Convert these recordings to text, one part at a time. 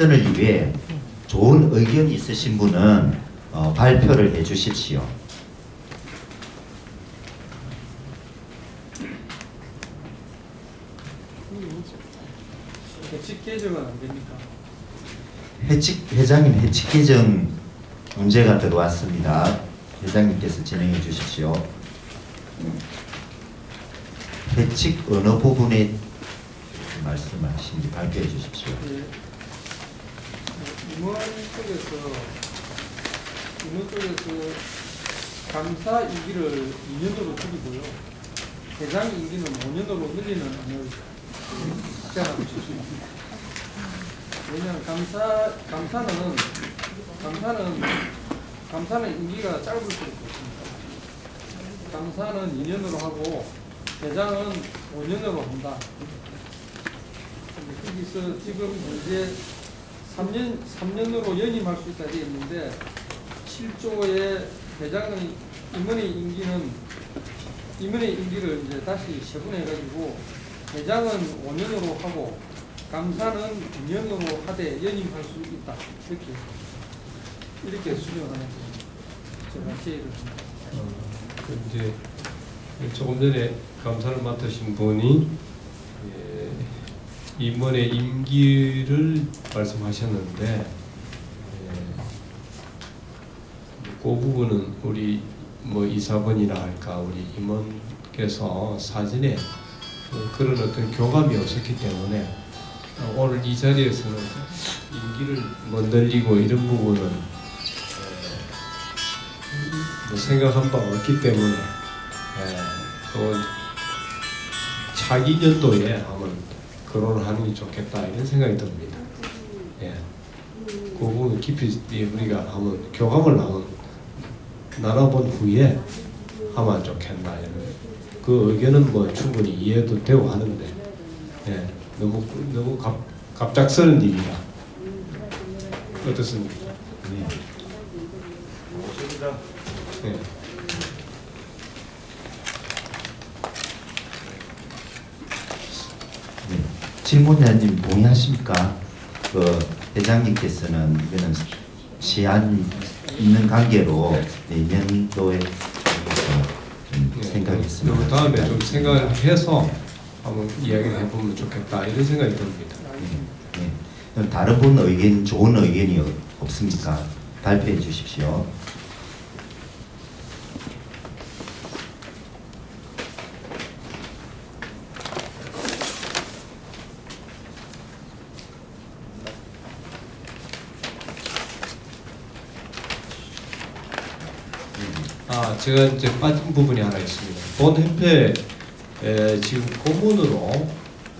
을 위해 좋은 의견이 있으신 분은 어, 발표를 해 주십시오. 대칙 개정은 안 됩니까? 해칙 회장님 해칙 개정 문제가 들어왔습니다. 회장님께서 진행해 주십시오. 해칙 어느 부분에 말씀하신지 발표해 주십시오. 예. 임원 쪽에서 임원 쪽에서 감사 임기를 2년으로 줄이고요. 대장 임기는 5년으로 늘리는 안을 제안하고 싶습니다. 왜냐하면 감사 감사는 감사는 감사는 임기가 짧을 수밖에 없습니다. 감사는 2년으로 하고 대장은 5년으로 한다. 여기서 지금 현재 3년 3년으로 연임할 수 있다 되어 있는데 7조의 대장의 임원의 임기는 임원의 임기를 이제 다시 세분해 가지고 대장은 5년으로 하고 감사는 2년으로 하되 연임할 수 있다 이렇게 이렇게 수정하는 제가 제의를 합니다. 어, 그 이제 조금 전에 감사를 맡으신 분이 예, 임원의 임기를 말씀하셨는데 예, 그 부분은 우리 뭐 이사번이라 할까 우리 임원께서 사전에 어, 그런 어떤 교감이 없었기 때문에 어, 오늘 이 자리에서는 임기를 못 늘리고 이런 부분은 예, 뭐 생각한 바가 없기 때문에 예, 또 차기 년도에 한번 거론을 하는 게 좋겠다 이런 생각이 듭니다. 예, 그 부분 깊이 예, 우리가 한번 교감을 나눈 나눠본 후에 하면 좋겠나 이런 그 의견은 뭐 충분히 이해도 되고 하는데 예, 너무 너무 갑, 갑작스러운 일이라 어떻습니까? 네. 예. 네. 질문자님 동의하십니까? 그 회장님께서는 이거는 시한 있는 관계로 내년도에 좀 예, 생각했습니다. 그 다음에 좀 생각을 해서 한번 이야기를 해보면 좋겠다 이런 생각이 듭니다. 네. 그럼 다른 분 의견 좋은 의견이 없- 없습니까? 발표해 주십시오. 아, 제가 이제 빠진 부분이 하나 있습니다. 본 협회 에, 지금 고문으로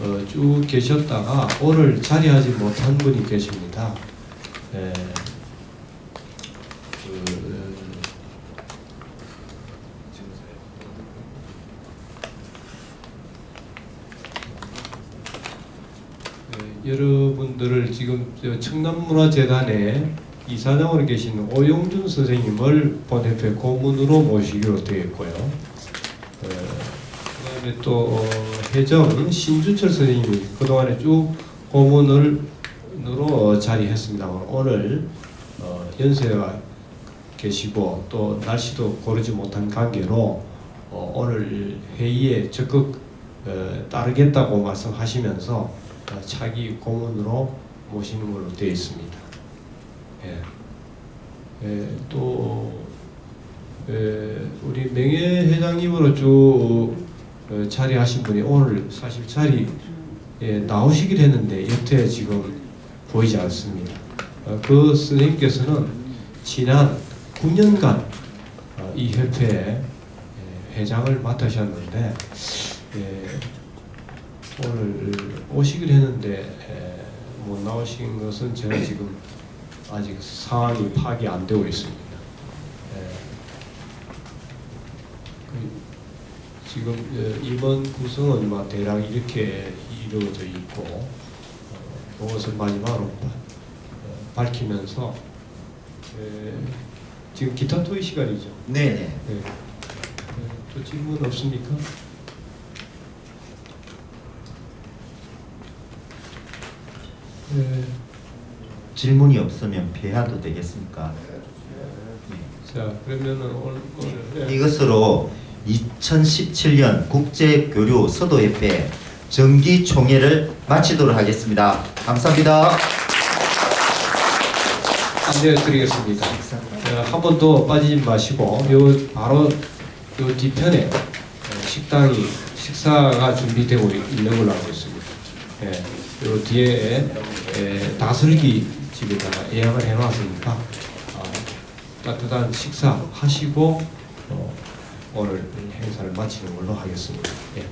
어, 쭉 계셨다가 오늘 자리하지 못한 분이 계십니다. 에, 그, 에, 여러분들을 지금 저 청남문화재단에 이사장으로 계신 오용준 선생님을 본협회 고문으로 모시기로 되어 있고요. 어, 그 다음에 또 어, 해정 신주철 선생님이 그동안에 쭉 고문을 으로 자리했습니다만 오늘 어, 연세가 계시고 또 날씨도 고르지 못한 관계로 어, 오늘 회의에 적극 어, 따르겠다고 말씀하시면서 어, 차기 고문으로 모시는 걸로 되어 있습니다. 예. 예, 또 예, 우리 명예 회장님으로 쭉 어, 자리하신 분이 오늘 사실 자리 예, 나오시긴 했는데 여태 지금 보이지 않습니다. 어, 그 선생님께서는 지난 9년간 어, 이 협회의 예, 회장을 맡으셨는데 예, 오늘 오시긴 했는데 예, 못 나오신 것은 제가 지금 아직 상황이 파악이 안 되고 있습니다. 예. 그 지금 어, 이번 구성은 막 대략 이렇게 이루어져 있고 어, 그것을 마지막으로 바- 어, 밝히면서 예, 지금 기타 토의 시간이죠. 네네. 예. 예, 또 질문 없습니까? 예. 질문이 없으면 폐하도 되겠습니까? 자 그러면은 오늘 오늘 예. 이것으로 2017년 국제교류 서도협회 정기 총회를 마치도록 하겠습니다. 감사합니다. 안내드리겠습니다. 어, 한번 더 빠지지 마시고 요 바로 요 뒤편에 어, 식당이 식사가 준비되고 있는 걸로 알고 있습니다. 예, 요 뒤에 에, 다슬기 집에다가 예약을 해놨으니까 어, 따뜻한 식사 하시고 어, 오늘 행사를 마치는 걸로 하겠습니다. 예.